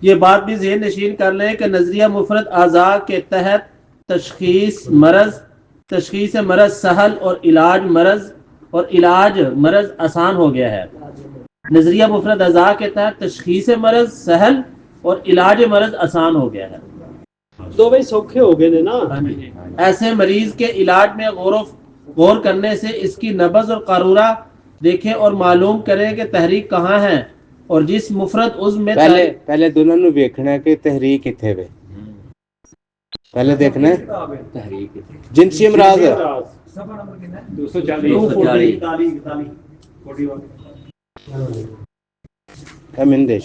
یہ بات بھی ذہن نشین کر لیں کہ نظریہ مفرد اعضاء کے تحت تشخیص مرض تشخیص مرض سہل اور علاج مرض اور علاج مرض آسان ہو گیا ہے۔ نظریہ مفرد اعضاء کے تحت تشخیص مرض سہل اور علاج مرض آسان ہو گیا ہے۔ تو بھائی سوکھے ہو گئے نا۔ ایسے مریض کے علاج میں غور و غور کرنے سے اس کی نبض اور قارورہ دیکھیں اور معلوم کریں کہ تحریک کہاں ہے۔ اور جس مفرد عزم میں پہلے پہلے دونوں نو دیکھنا کہ تحریک کتنے وے۔ پہلے دیکھنا تحریک جنسی امراض ہے۔ دے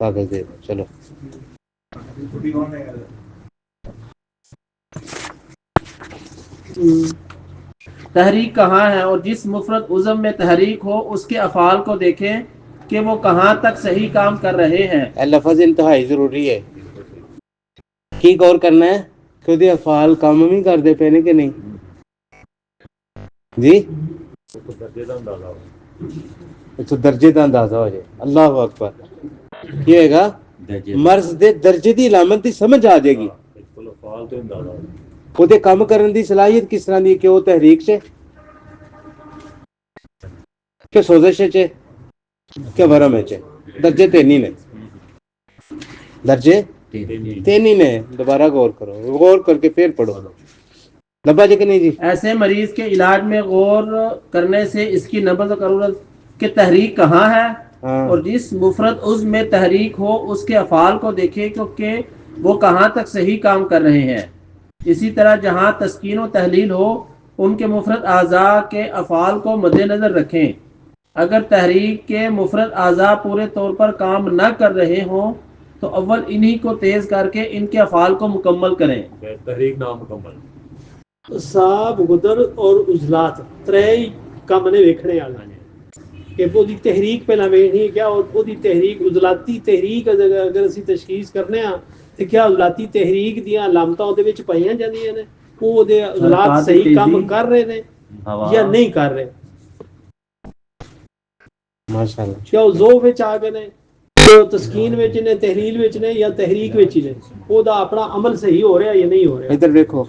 کاغذ دے چلو۔ تحریک کہاں ہے اور جس مفرد عزم میں تحریک ہو اس کے افعال کو دیکھیں۔ कि वो कहाँ तक सही काम कर रहे हैं ਇਹ ਲਫ਼ਜ਼ ਇੰਤਹਾਈ ਜ਼ਰੂਰੀ ਹੈ ਕੀ ਗੌਰ ਕਰਨਾ ਹੈ ਕਿ ਉਹਦੇ ਅਫਾਲ ਕੰਮ ਵੀ ਕਰਦੇ ਪਏ ਨੇ ਕਿ ਨਹੀਂ ਜੀ ਇੱਥੋਂ ਦਰਜੇ ਦਾ ਅੰਦਾਜ਼ਾ ਹੋ ਜਾਏ ਅੱਲਾਹੁ ਅਕਬਰ ਕੀ ਹੋਏਗਾ ਮਰਜ਼ ਦੇ ਦਰਜੇ ਦੀ ਅਲਾਮਤ ਦੀ ਸਮਝ ਆ ਜਾਏਗੀ ਉਹਦੇ ਕੰਮ ਕਰਨ ਦੀ ਸਲਾਹੀਅਤ ਕਿਸ ਤਰ੍ਹਾਂ ਦੀ ਹੈ ਕਿ ਉਹ ਤਹਿਰੀਕ 'ਚ ਹੈ? ਕਿ ਸੋਜ਼ਸ਼ 'ਚ کے بھرم ہے چھے درجے تینی نے درجے تینی نے دوبارہ غور کرو غور کر کے پھر پڑھو لبا جی کہ نہیں جی ایسے مریض کے علاج میں غور کرنے سے اس کی نبض کرورت کے تحریک کہاں ہے اور جس مفرد عز میں تحریک ہو اس کے افعال کو دیکھیں کیونکہ وہ کہاں تک صحیح کام کر رہے ہیں اسی طرح جہاں تسکین و تحلیل ہو ان کے مفرد اعضاء کے افعال کو مد نظر رکھیں اگر تحریک کے مفرد اعضاء پورے طور پر کام نہ کر رہے ہوں تو اول انہی کو تیز کر کے ان کے افعال کو مکمل کریں۔ تحریک نامکمل۔ صاحب غدر اور عزلات ترے کم نے ویکھنے والا ہے کہ وہ دی تحریک پہلا ویکھنی کیا اور وہ دی تحریک عزلاتی تحریک اگر اسی تشخیص کرنے ہاں تے کیا عزلاتی تحریک دیاں علامتاں اودے وچ پائیاں جاندیاں نے؟ وہ دے عزلات صحیح کام کر رہے نے یا نہیں کر رہے؟ ਮਾਸ਼ਾਅੱਲਾ। ਕਿਆ ਉਹ ਜ਼ੋ ਵਿੱਚ ਆ ਗਏ ਨੇ ਉਹ ਤਸਕੀਨ ਵਿੱਚ ਨੇ ਤਹਿਰੀਲ ਵਿੱਚ ਨੇ ਜਾਂ ਤਹਿਰੀਕ ਵਿੱਚ ਹੀ ਨੇ ਉਹਦਾ ਆਪਣਾ ਅਮਲ ਸਹੀ ਹੋ ਰਿਹਾ ਜਾਂ ਨਹੀਂ ਹੋ ਰਿਹਾ? ਇੱਧਰ ਵੇਖੋ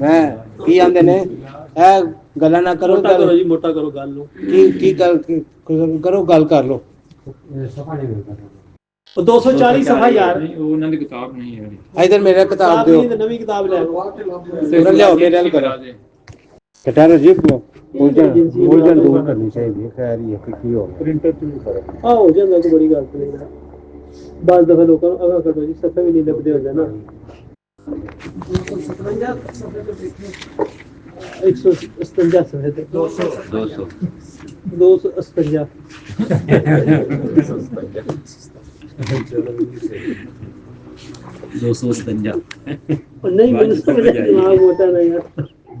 ਮੈਂ ਕੀ ਆਂਦੇ ਨੇ ਇਹ ਗੱਲਾਂ ਨਾ ਕਰੋ ਮੋਟਾ ਕਰੋ ਗੱਲ ਜੀ ਮੋਟਾ ਕਰੋ ਗੱਲ ਨੂੰ। ਕੀ ਕੀ ਗੱਲ ਕਰੋ ਗੱਲ ਕਰ ਲੋ ਉਹ 240 ਸਫਾ ਯਾਰ। ਉਹ ਉਹਨਾਂ ਦੀ ਕਿਤਾਬ ਨਹੀਂ ਹੈ ਇੱਧਰ ਮੇਰਾ ਕਿਤਾਬ ਦਿਓ। ਨਹੀਂ ਤੇ ਨਵੀਂ ਕਿਤਾਬ ਲੈ। ਉਹਨਾਂ ਲਿਆਓ ਮੇਰੇ ਨਾਲ ਕਰੋ। ਕਟਾਰੋ ਜੀ ਉਲਝਣ ਉਲਝਣ ਦੂਰ ਕਰਨੀ ਚਾਹੀਦੀ ਹੈ ਖੈਰ ਹੀ ਹੈ ਕਿ ਹੋ ਗਿਆ। ਪ੍ਰਿੰਟਰ ਚ ਵੀ ਫ਼ਰਕ ਆ ਹੋ ਜਾਂਦਾ ਕੋਈ ਬੜੀ ਗੱਲ ਨਹੀਂ ਹੈ। ਬਸ ਦਫਾ ਲੋਕਾਂ ਨੂੰ ਅਗਾ ਕਰੋ ਜੀ ਸਫੇ ਵੀ ਨਹੀਂ ਲੱਭਦੇ ਹੋ ਜਾਣਾ। 157 ਸਫੇ ਤੇ। 200 257 ਉਹ ਨਹੀਂ ਮੈਨੂੰ ਸਮਝ ਦਿਮਾਗ ਮੋਟਾ ਨਹੀਂ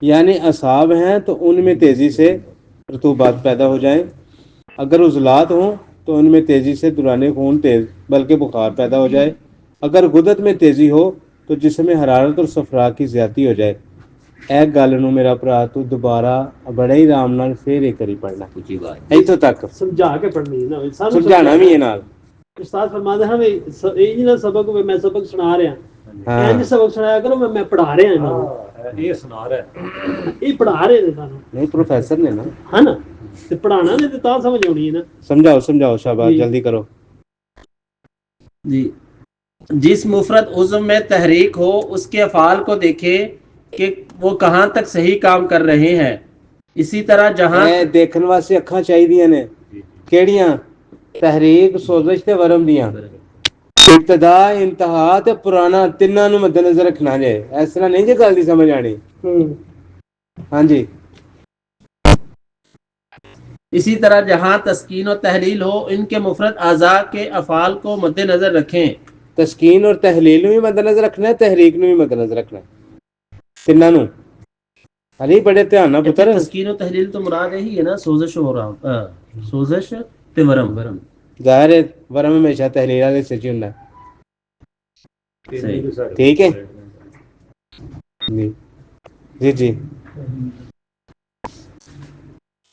یعنی اصحاب ہیں تو ان میں تیزی سے رتوبات پیدا ہو جائیں۔ اگر عضلات ہوں تو ان میں تیزی سے دوران خون تیز بلکہ بخار پیدا ہو جائے۔ اگر غدت میں تیزی ہو تو جسم میں حرارت اور صفرا کی زیادتی ہو جائے۔ اے گل نو میرا بھرا تو دوبارہ بڑے ہی آرام نال پھر ایک کری پڑھنا۔ جی بات۔ ایتھوں تک۔ سمجھا کے پڑھنی ہے نا۔ سمجھانا بھی ہے نال۔ استاد فرماتے ہیں میں یہ نہیں سبق میں سبق سنا رہا ہوں सुना रहा ਹਾਂ इंज सबक सुनाया करो मैं मैं पढ़ा रहा इन्हां ਹਾਂ, ਇਹ ਸੁਨਾਰ ਹੈ ये पढ़ा रहे ने सानू ਨਹੀਂ ਪ੍ਰੋਫੈਸਰ ਨੇ ਨਾ है ना ते पढ़ाना ने ते ता समझ आनी है ना ਸਮਝਾਓ ਸਮਝਾਓ ਸ਼ਾਬਾਸ਼ ਜੀ। ਜਲਦੀ ਕਰੋ जी जिस मुफरत उज़्म में तहरीक हो उसके अफ़ाल को देखें कि वो कहाँ तक सही काम कर रहे हैं इसी तरह जहाँ ਇਹ ਦੇਖਣ ਵਾਸਤੇ ਅੱਖਾਂ ਚਾਹੀਦੀਆਂ ਨੇ ਕਿਹੜੀਆਂ ਤਹਿਰੀਕ ਸੋਜ਼ਸ਼ ਤੇ ਵਰਮ ਦੀਆਂ ابتدا انتہا تے پرانا تینا نو مد نظر رکھنا جے۔ اس طرح نہیں جے گل دی سمجھ آنی؟ ہاں جی۔ اسی طرح جہاں تسکین و تحلیل ہو ان کے مفرد اعضاء کے افعال کو مد نظر رکھیں۔ تسکین اور تحلیل بھی مد نظر رکھنا ہے تحریک نو بھی مد نظر رکھنا ہے۔ تینا نو علی بڑے دھیان نال پتر۔ تسکین و تحلیل تو مراد ہے ہی ہے نا سوزش ہو رہا سوزش تے ورم ورم۔ ظاہر ہے ورم ہمیشہ تحریر والے سے چننا ٹھیک ہے۔ جی۔, جی۔ جی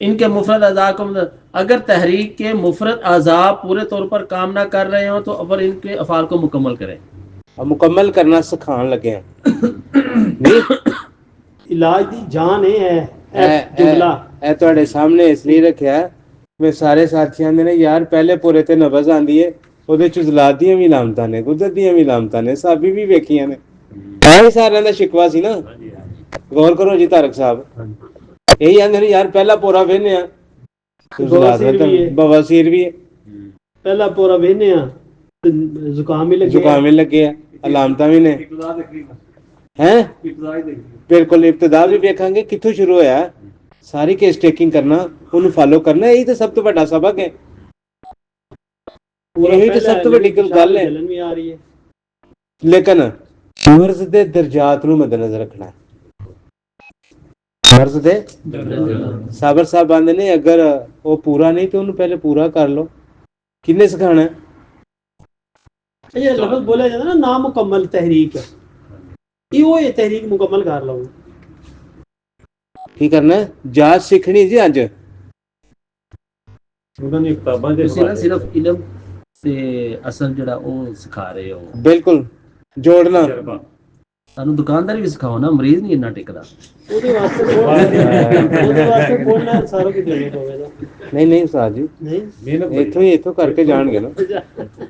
ان کے مفرد اعضاء کو مطلب، اگر تحریک کے مفرد اعضاء پورے طور پر کام نہ کر رہے ہوں تو اول ان کے افعال کو مکمل کریں۔ اب مکمل کرنا سکھان لگے ہیں۔ جی۔ علاج دی جان ہے اے جملہ۔ اے تو اڑے سامنے اس لیے رکھیا ہے۔ ਹੈ, ਵੀ ਸਾਰੇ ਸਾਥੀਆਂ ਦੇ ਨੇ ਯਾਰ ਪਹਿਲੇ ਪੂਰੇ ਤੇ ਨਬਜ਼ ਆਂਦੀ ਏ ਉਹਦੇ ਚ ਦੀਆਂ ਵੀ ਲਾਮਤਾਂ ਨੇ ਗੁੱਦਰ ਦੀਆਂ ਵੀ ਲਾਮਤਾਂ ਨੇ ਸਾਬੀ ਵੀ ਵੇਖੀਆਂ ਨੇ। ਇਹ ਸਾਰਿਆਂ ਦਾ ਸ਼ਿਕਵਾ ਸੀ ਨਾ। ਹਾਂਜੀ ਹਾਂਜੀ। ਗੌਰ ਕਰੋ ਜੀ ਤਾਰਕ ਸਾਹਿਬ। ਇਹੀ ਆਂਦੇ ਨੇ ਯਾਰ ਪਹਿਲਾ ਪੂਰਾ ਵੇਨੇ ਆ ਬਵਾਸੀਰ ਵੀ ਹੈ। ਬਵਾਸੀਰ ਵੀ ਹੈ। ਪਹਿਲਾ ਪੂਰਾ ਵੇਨੇ ਆ ਜ਼ੁਕਾਮ ਹੀ ਲੱਗੇ ਜ਼ੁਕਾਮ ਵੀ ਲੱਗੇ ਆ ਅਲਾਮਤਾਂ ਵੀ ਨੇ। ਹੈ? ਹੀ ਬਿਲਕੁਲ ਇਬਤਦਾ ਵੀ ਵੇਖਾਂਗੇ ਕਿੱਥੋਂ ਸ਼ੁਰੂ ਹੋਇਆ। ਸਾਰੀ ਕੇਸ ਟੇਕਿੰਗ ਕਰਨਾ ਉਹਨੂੰ ਫਾਲੋ ਕਰਨਾ ਇਹੀ ਤਾਂ ਸਭ ਤੋਂ ਵੱਡਾ ਸਬਕ ਹੈ। ਇਹੀ ਤਾਂ ਸਭ ਤੋਂ ਵੱਡੀ ਗੱਲ ਹੈ। ਜਲਨ ਵੀ ਆ ਰਹੀ ਹੈ। ਲੇਕਿਨ ਮਰਜ਼ ਦੇ ਦਰਜਾਤ ਨੂੰ ਮੱਦੇਨਜ਼ਰ ਰੱਖਣਾ ਮਰਜ਼ ਦੇ ਸਾਬਰ ਸਾਹਿਬ ਆਂਦੇ ਨੇ ਅਗਰ ਉਹ ਪੂਰਾ ਨਹੀਂ ਤੇ ਉਹਨੂੰ ਪਹਿਲੇ ਪੂਰਾ ਕਰ ਲਓ। ਕਿੰਨੇ ਸਿਖਾਣਾ? ਇਹ ਲਫ਼ਜ਼ ਬੋਲਿਆ ਜਾਂਦਾ ਨਾ ਨਾ ਮੁਕੰਮਲ ਤਹਿਰੀਕ। ਇਹ ਉਹ ਇਹ ਤਹਿਰੀਕ ਮੁਕੰਮਲ ਕਰ ਲਓ। ਕੀ ਕਰਨਾ ਹੈ? ਜਾਚ ਸਿੱਖਣੀ ਜੀ ਅੱਜ। ਉਹਨਾਂ ਨੇ ਕਿਤਾਬਾਂ ਦੇ ਤੁਸੀਂ ਨਾ ਸਿਰਫ ਇਲਮ ਤੇ ਅਸਲ ਜਿਹੜਾ ਉਹ ਸਿਖਾ ਰਹੇ ਹੋ। ਬਿਲਕੁਲ ਜੋੜਨਾ। ਤਜਰਬਾ ਸਾਨੂੰ ਦੁਕਾਨਦਾਰੀ ਵੀ ਸਿਖਾਓ ਨਾ ਮਰੀਜ਼ ਨਹੀਂ ਇੰਨਾ ਟਿਕਦਾ। ਉਹਦੇ ਵਾਸਤੇ ਬੋਲਣਾ ਉਹਦੇ ਵਾਸਤੇ ਬੋਲਣਾ ਸਾਰਾ ਕੁਝ ਦੇਣਾ ਪਵੇਗਾ। ਨਹੀਂ ਨਹੀਂ ਉਸਤਾਦ ਜੀ। ਨਹੀਂ? ਮਿਹਨਤ ਬੜੀ। ਇੱਥੋਂ ਹੀ ਇੱਥੋਂ ਕਰਕੇ ਜਾਣਗੇ ਨਾ।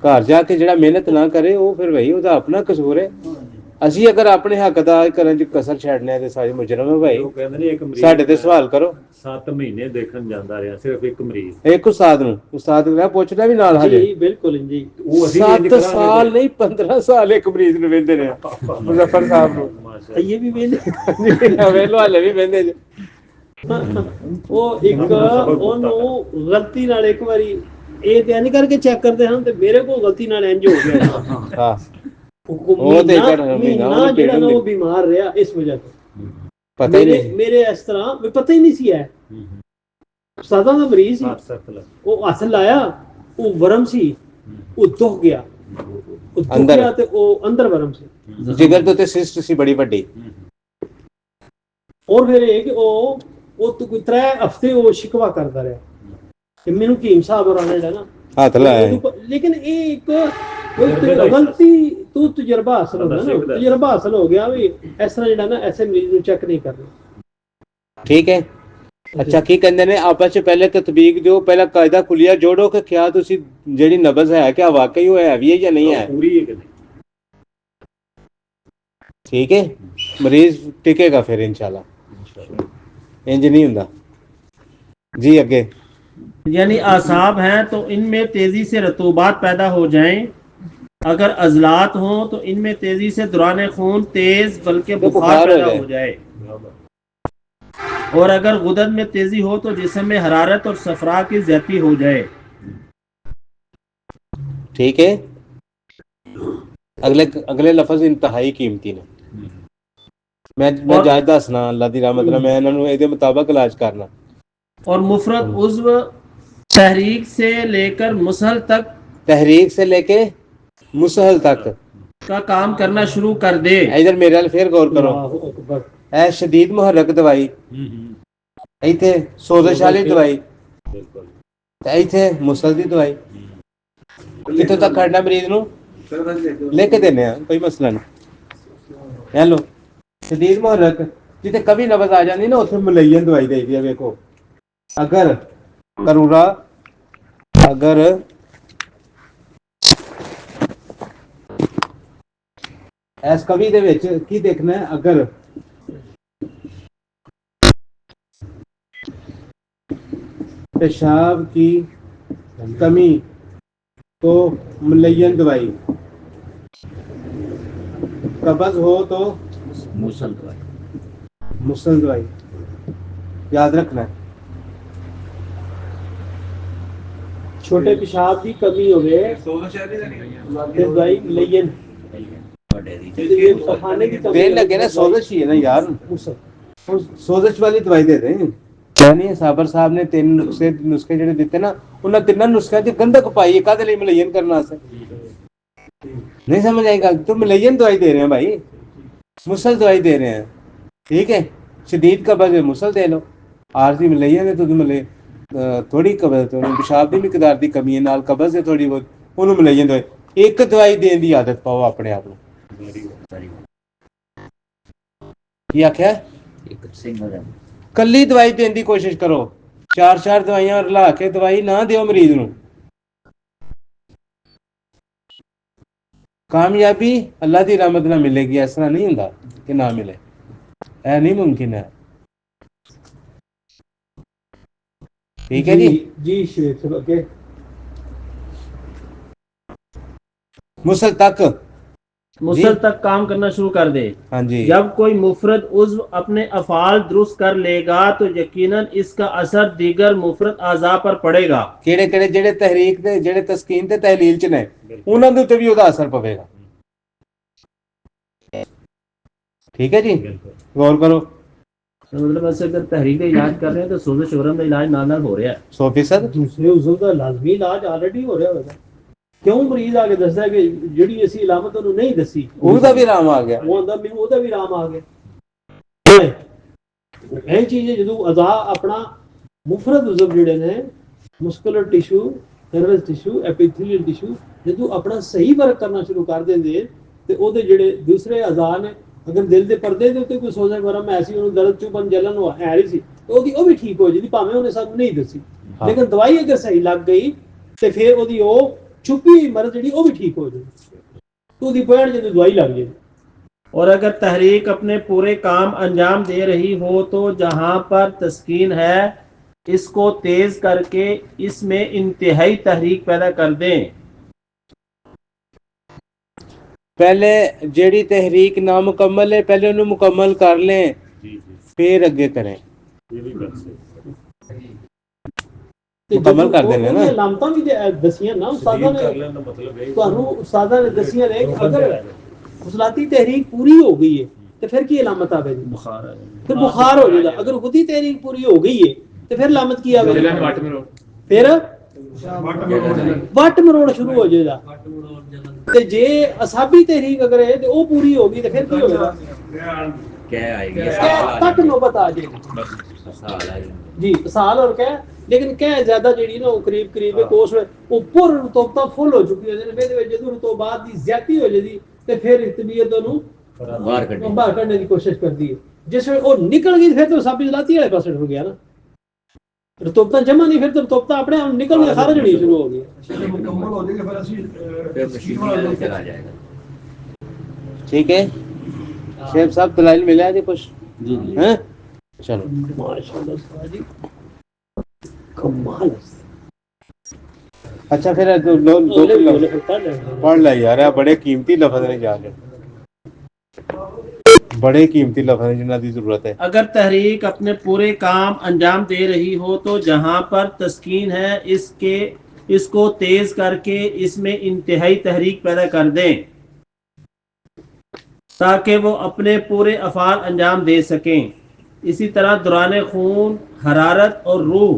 ਘਰ ਜਾ ਕੇ ਜਿਹੜਾ ਮਿਹਨਤ ਨਾ ਕਰੇ ਉਹ ਫਿਰ ਵਹੀ ਉਹਦਾ ਆਪਣਾ ਕਸੂਰ ਹੈ। ਅਸੀਂ ਅਗਰ ਆਪਣੇ ਹੱਕ ਦਾ ਕਰਨ ਚ ਕਸਰ ਛੱਡਨੇ ਆ ਤੇ ਸਾਰੇ ਮੁਜਰਮ ਹੈ ਭਾਈ ਉਹ ਕਹਿੰਦੇ ਨੇ ਇੱਕ ਮਰੀਜ਼ ਸਾਡੇ ਤੇ ਸਵਾਲ ਕਰੋ। 7 ਮਹੀਨੇ ਦੇਖਣ ਜਾਂਦਾ ਰਿਹਾ ਸਿਰਫ ਇੱਕ ਮਰੀਜ਼। ਇੱਕ ਉਸਤਾਦ ਨੂੰ ਉਸਤਾਦ ਨੂੰ ਮੈਂ ਪੁੱਛਦਾ ਵੀ ਨਾਲ ਹਜੇ। ਜੀ ਬਿਲਕੁਲ ਜੀ। ਉਹ ਅਸੀਂ ਇੰਜ 7 ਕਰਾਂਗੇ ਸਾਲ ਨਹੀਂ 15 ਸਾਲ ਇੱਕ ਮਰੀਜ਼ ਨੂੰ ਵੇਂਦੇ ਨੇ। ਮੁਜ਼ੱਫਰ ਸਾਹਿਬ ਨੂੰ। ਮਾਸ਼ਾ ਇਹ ਵੀ ਵੇਲੇ ਵੇਲੋ ਹਾਲੇ ਵੀ ਵੇਂਦੇ ਜੀ ਉਹ ਇੱਕ ਉਹਨੂੰ ਗਲਤੀ ਨਾਲ ਇੱਕ ਵਾਰੀ ਇਹ ਤੇ ਨਹੀਂ ਕਰਕੇ ਚੈੱਕ ਕਰਦੇ ਹਨ ਤੇ ਮੇਰੇ ਕੋਲ ਗਲਤੀ ਨਾਲ ਇੰਜ ਹੋ ਗਿਆ। ਹਾਂ। ਉਹ ਤੇ ਮਹੀਨਾ- ਕਰ- ਮਹੀਨਾ ਮਹੀਨਾ ਉਹਨੂੰ ਜਿਹੜਾ ਨਾ ਪੀੜ ਉਹ ਬਿਮਾਰ ਰਿਹਾ ਇਸ ਵਜ੍ਹਾ ਤੋਂ। ਪਤਾ ਹੀ ਮੇਰੇ ਨਹੀਂ। ਮੇਰੇ ਇਸ ਤਰ੍ਹਾਂ ਵੀ ਪਤਾ ਹੀ ਨਹੀਂ ਸੀ ਹੈ ਸਾਦਾ ਦਾ ਮਰੀਜ਼ ਸੀ। ਸੱਤ ਸੱਤ ਲੱਖ ਉਹ ਹੱਥ ਲਾਇਆ ਉਹ ਵਰਮ ਸੀ ਉਹ ਦੁਖ ਗਿਆ। ਉਹ ਦੁਖ ਅੰਦਰ। ਗਿਆ ਤੇ ਉਹ ਅੰਦਰ ਵਰਮ ਸੀ। ਜਿਗਰ ਤੋਂ ਤੇ ਸਿਸਟ ਸੀ ਬੜੀ ਵੱਡੀ। ਔਰ ਫਿਰ ਇਹ ਕਿ ਉਹ ਉਹ ਤੋਂ ਕੋਈ ਤਰੇ ਹਫ਼ਤੇ ਉਹ ਸ਼ਿਕਵਾ ਕਰਦਾ ਰਿਹਾ। ਕਿ ਮੈਨੂੰ ਕੀਮ ਸਾਹਿਬ ਹੋਰਾਂ ਨੇ ਜਿਹੜਾ ਨਾ ਹੱਥ ਲਾਇਆ। ਉਹਦੇ ਉੱਪਰ- ਲੇਕਿਨ ਇਹ ਇੱਕ ਕੋਈ ਤਜ- ਗਲਤੀ ਤੂੰ ਤਜਰਬਾ ਹਾਸਲ ਹੁੰਦਾ ਨਾ ਸਿੱਖਦਾ। ਤਜਰਬਾ ਹਾਸਲ ਹੋ ਗਿਆ ਵੀ ਇਸ ਤਰ੍ਹਾਂ ਜਿਹੜਾ ਨਾ ਐਸੇ ਮਰੀਜ਼ ਨੂੰ ਚੈੱਕ ਨਹੀਂ ਕਰਨਾ ਠੀਕ ਹੈ ਅੱਛਾ ਕੀ ਕਹਿੰਦੇ ਨੇ ਆਪਸ ਚ ਪਹਿਲੇ ਤਤਬੀਕ ਦਿਓ ਪਹਿਲਾ ਕਾਇਦਾ ਕੁਲੀਆ ਜੋੜੋ ਕਿ ਕਿਆ ਤੁਸੀਂ ਜਿਹੜੀ ਨਬਜ਼ ਹੈ ਕਿ ਵਾਕਈ ਉਹ ਹੈ ਵੀ ਹੈ ਜਾਂ ਨਹੀਂ ਹੈ ਪੂਰੀ ਹੈ ਕਿ ਨਹੀਂ ਠੀਕ ਹੈ ਮਰੀਜ਼ ਟਿਕੇਗਾ ਫਿਰ ਇਨਸ਼ਾਅੱਲਾ ਇੰਜ ਨਹੀਂ ਹੁੰਦਾ ਜੀ ਅੱਗੇ यानी आसाब हैं तो इनमें तेजी से रतूबात पैदा हो जाएं اگر عضلات ہوں تو ان میں تیزی سے دوران خون تیز بلکہ بخار پیدا ہو جائے۔ اور اگر غدد میں تیزی ہو تو جسم میں حرارت اور سفرا کی زیادتی ہو جائے۔ ٹھیک ہے۔ اگلے اگلے لفظ انتہائی قیمتی نے۔ میں میں جائے دسنا اللہ دی رحمت میں انہاں نوں ایدے مطابق علاج کرنا۔ اور مفرد عضو تحریک سے لے کر مسل تک۔ تحریک سے لے کے मुसहल तक का काम करना शुरू कर दे इधर मेरे वाल फिर गौर करो ਅੱਲਾਹੁ ਅਕਬਰ ਇਹ ਸ਼ਦੀਦ ਮੁਹਰਕ ਦਵਾਈ ਇੱਥੇ ਸੋਜ਼ਸ਼ ਵਾਲੀ ਦਵਾਈ ਬਿਲਕੁਲ ਤੇ ਇੱਥੇ ਮੁਸਲ ਦੀ ਦਵਾਈ ਕਿੱਥੋਂ ਤੱਕ ਖੜਨਾ ਮਰੀਜ਼ ਨੂੰ ਲੈ ਕੇ ਦੇਨੇ ਆ ਕੋਈ ਮਸਲਾ ਨਹੀਂ ਹੈਲੋ ਸ਼ਦੀਦ ਮੁਹਰਕ ਜਿੱਥੇ ਕਵੀ ਨਬਜ਼ ਆ ਜਾਂਦੀ ਨਾ ਉੱਥੇ ਮੁਲੈਨ ਦਵਾਈ ਦੇਈਦੀ ਆ ਵੇਖੋ ਅਗਰ ਕਰੂਰਾ ਅਗਰ ਇਸ ਕਵੀ ਦੇ ਵਿੱਚ ਕੀ ਦੇਖਣਾ ਅਗਰ پیشاب کی کمی تو ملین دوائی۔ قبض ہو تو مسل دوائی۔ مسل دوائی۔ یاد رکھنا ہے۔ چھوٹے پیشاب کی کمی ہوئے دوائی ملین۔ ਲਈਏ ਜੇ ਪਖਾਨੇ ਦੀ ਕਮੀ ਦੇਣ ਲੱਗੇ ਨਾ ਸੋਜ਼ਸ਼ ਹੀ ਹੈ ਨਾ ਯਾਰ ਮੁਸਲ ਹੁਣ ਸੋਜ਼ਸ਼ ਵਾਲੀ ਦਵਾਈ ਦੇ ਦੇ ਯਾਨੀ ਸਾਬਰ ਸਾਹਿਬ ਨੇ ਤਿੰਨ ਨੁਸਖੇ ਨੁਸਖੇ ਜਿਹੜੇ ਦਿੱਤੇ ਨਾ ਉਹਨਾਂ ਤਿੰਨਾਂ ਨੁਸਖਿਆਂ 'ਚ ਗੰਧਕ ਪਾਈ ਹੈ ਕਾਹਦੇ ਲਈ ਮਲਈਨ ਕਰਨ ਵਾਸਤੇ नहीं समझ आई गल तो मलयन दवाई दे रहे हैं भाई मुसल दवाई दे रहे हैं ठीक है शदीद कब्ज है मुसल दे लो आरजी मलयन है तो तुम मले थोड़ी कब्ज तो ਉਹਨੂੰ ਪਿਸ਼ਾਬ ਦੀ ਮਿਕਦਾਰ ਦੀ ਕਮੀ ਹੈ ਨਾਲ ਕਬਜ਼ ਹੈ ਥੋੜੀ ਬਹੁਤ ਉਹਨੂੰ ਮਲਈਨ ਦਵਾਈ ਇੱਕ ਦਵਾਈ ਦੇਣ ਦੀ ਆਦਤ ਪਾਓ ਆਪਣੇ ਆਪ ਨੂੰ ਕੀ ਆਖਿਆ? ਇੱਕ ਸਿੰਗਲ ਕੱਲੀ ਦਵਾਈ ਦੇਣ ਦੀ ਕੋਸ਼ਿਸ਼ ਕਰੋ। ਚਾਰ ਚਾਰ ਦਵਾਈਆਂ ਰਲਾ ਕੇ ਦਵਾਈ ਨਾ ਦਿਓ ਮਰੀਜ਼ ਨੂੰ। ਕਾਮਯਾਬੀ ਅੱਲਾ ਦੀ ਰਹਿਮਤ ਨਾਲ ਮਿਲੇਗੀ ਇਸ ਤਰ੍ਹਾਂ ਨਹੀਂ ਹੁੰਦਾ ਕਿ ਨਾ ਮਿਲੇ। ਇਹ ਨਹੀਂ ਮੁਮਕਿਨ ਹੈ। ਠੀਕ ਹੈ ਜੀ? ਜੀ ਸ਼ੇਖ ਅੱਗੇ। ਮੁਸਲ ਤੱਕ। جی۔ مسل تک کام کرنا شروع کر دے۔ ہاں جی۔ جب کوئی مفرد عضو اپنے افعال درست کر لے گا تو یقیناً اس کا اثر دیگر مفرد اعضاء پر پڑے گا۔ کیڑے کیڑے جڑے تحریک دے جڑے تسکین تے تحلیل چ نے انہاں دے تے بھی اودا اثر پے گا۔ ٹھیک ہے جی؟ غور کرو۔ مطلب ایسے اگر تحریک علاج کر رہے ہیں تو سوز شورم کا علاج نال نال ہو رہا ہے۔ 100% دوسرے عضو دا لازمی علاج آلریڈی ہو رہا ہوگا۔ ਕਿਉਂ ਮਰੀਜ਼ ਆ ਕੇ ਦੱਸਦਾ ਕਿ ਜਿਹੜੀ ਅਸੀਂ ਇਲਾਮਤ ਉਹਨੂੰ ਨਹੀਂ ਦੱਸੀ? ਉਹਦਾ ਵੀ ਆਰਾਮ ਆ ਗਿਆ। ਉਹ ਆਂਦਾ ਮੈਨੂੰ ਉਹਦਾ ਵੀ ਆਰਾਮ ਆ ਗਿਆ। ਇਹ ਚੀਜ਼ ਜਦੋਂ ਅਜ਼ਾ ਆਪਣਾ ਮੁਫਰਦ ਉਜ਼ਵ ਜਿਹੜੇ ਨੇ muscular tissue nervous tissue epithelial tissue ਜਦੋਂ ਆਪਣਾ ਸਹੀ ਵਰਕ ਕਰਨਾ ਸ਼ੁਰੂ ਕਰ ਦਿੰਦੇ ਤੇ ਉਹਦੇ ਜਿਹੜੇ ਦੂਸਰੇ ਅਜ਼ਾ ਨੇ ਅਗਰ ਦਿਲ ਦੇ ਪਰਦੇ ਦੇ ਉੱਤੇ ਕੋਈ ਸੋਜ਼ਸ਼ ਵਰਮ ਐਸੀ ਉਹਨੂੰ ਦਰਦ ਚੁਬਨ ਜਲਨ ਹੋ ਹੈ ਰਹੀ ਸੀ ਉਹਦੀ ਉਹ ਵੀ ਠੀਕ ਹੋ ਜਾਂਦੀ ਭਾਵੇਂ ਉਹਨੇ ਸਾਨੂੰ ਨਹੀਂ ਦੱਸੀ। ਲੇਕਿਨ ਦਵਾਈ ਅਗਰ ਸਹੀ ਲੱਗ ਗਈ ਤੇ ਫਿਰ ਉਹਦੀ ਉਹ ਛੁਪੀ ਹੋਈ ਮਰਜ਼ ਜਿਹੜੀ ਉਹ ਵੀ ਠੀਕ ਹੋ ਜਾਂਦੀ ਤੇ ਉਹਦੀ ਪੈਣ ਜਦੋਂ ਦਵਾਈ ਲੱਗ ਜਾਂਦੀ और अगर तहरीक अपने पूरे काम अंजाम दे रही हो तो जहां पर तस्कीन है इसको तेज करके इसमें इंतहाई तहरीक पैदा कर दें ਪਹਿਲੇ ਜਿਹੜੀ ਤਹਿਰੀਕ ਨਾ ਮੁਕੰਮਲ ਹੈ ਪਹਿਲੇ ਉਹਨੂੰ ਮੁਕੰਮਲ ਕਰ ਲੈ ਜੀ ਜੀ ਮੁਕੰਮਲ ਕਰ ਦਿੰਦੇ ਨਾ। ਲਾਮਤਾਂ ਵੀ ਦਸੀਆਂ ਨਾ ਉਸਤਾਦਾਂ ਨੇ ਤੁਹਾਨੂੰ ਉਸਤਾਦਾਂ ਨੇ ਦਸੀਆਂ ਨੇ ਅਗਰ ਫਸਲਾਤੀ ਤਹਿਰੀਕ ਪੂਰੀ ਹੋ ਗਈ ਹੈ ਤੇ ਫਿਰ ਕੀ ਅਲਾਮਤ ਆਵੇਗੀ ਬੁਖਾਰ ਆ ਜਾਏਗਾ ਫਿਰ ਬੁਖਾਰ ਹੋ ਜਾਏਗਾ ਅਗਰ ਖੁਦੀ ਤਹਿਰੀਕ ਪੂਰੀ ਹੋ ਗਈ ਹੈ ਤੇ ਫਿਰ ਲਾਮਤ ਕੀ ਆਵੇਗੀ ਫਿਰ ਵਟ ਮਰੋੜ। ਸ਼ੁਰੂ ਹੋ ਜਾਏਗਾ। ਤੇ ਜੇ ਅਸਾਬੀ ਤਹਿਰੀਕ ਅਗਰ ਹੈ ਤੇ ਉਹ ਪੂਰੀ ਹੋ ਗਈ ਤੇ ਫਿਰ ਕੀ ਹੋਵੇਗਾ ਕਹਿ ਆਏਗੀ ਤੱਕ ਨੋਬਤ ਆ ਜਾਏਗੀ। ਜੀ ਸਾਲ ਔਰ ਕਹਿ। ਲੇਕਿਨ ਕਹਿ ਜ਼ਿਆਦਾ ਜਿਹੜੀ ਨਾ ਉਹ ਕਰੀਬ ਕਰੀਬ ਇੱਕ ਉਸ ਉੱਪਰ ਰਤੋਬਤਾ ਫੁੱਲ ਹੋ ਚੁੱਕੀ ਹੈ ਜਿਹਦੇ ਵਿੱਚ ਜਦੋਂ ਰਤੋਬਾਤ ਦੀ ਜ਼ਿਆਦਤੀ ਹੋ ਜਦੀ ਤੇ ਫਿਰ ਤਬੀਅਤ ਨੂੰ ਬਾਹਰ ਕੱਢਣ ਬਾਹਰ ਕੱਢਣ ਦੀ ਕੋਸ਼ਿਸ਼ ਕਰਦੀ ਹੈ। ਜਿਸ ਵੇਲੇ ਉਹ ਨਿਕਲ ਗਈ ਫਿਰ ਤਾਂ ਸਾਬੀ ਜਲਾਤੀ ਵਾਲੇ ਪਾਸੇ ਹੋ ਗਿਆ ਨਾ। ਰਤੋਬਤਾ ਜਮਾ ਨਹੀਂ ਫਿਰ ਤਾਂ ਆਪਣੇ ਆਪ ਨਿਕਲ ਕੇ ਖਾਰਜ ਹੋਣੀ ਸ਼ੁਰੂ ਹੋ ਗਈ। ਮੁਕੰਮਲ ਹੋ ਜਾਏਗਾ ਫਿਰ ਅਸੀਂ ਮਸ਼ੀਨ ਨਾਲ ਚਲਾ ਜਾਏਗਾ। ਠੀਕ ਹੈ? ਸ਼ੇਖ ਸਾਹਿਬ ਦਲਾਈਲ ਮਿਲਿਆ ਜੀ ਕੁਝ ਜੀ ਜੀ। ਹੈ? ਚਲੋ ਮਾਸ਼ਾਅੱਲਾ ਜੀ। کمال۔ اچھا پھر پڑھ لے۔ یار بڑے قیمتی لفظ نے جا بڑے قیمتی لفظ جنہ دی ضرورت ہے۔ اگر تحریک اپنے پورے کام انجام دے رہی ہو تو جہاں پر تسکین ہے اس کے اس کو تیز کر کے اس میں انتہائی تحریک پیدا کر دیں۔ تاکہ وہ اپنے پورے افعال انجام دے سکیں۔ اسی طرح دوران خون حرارت اور روح۔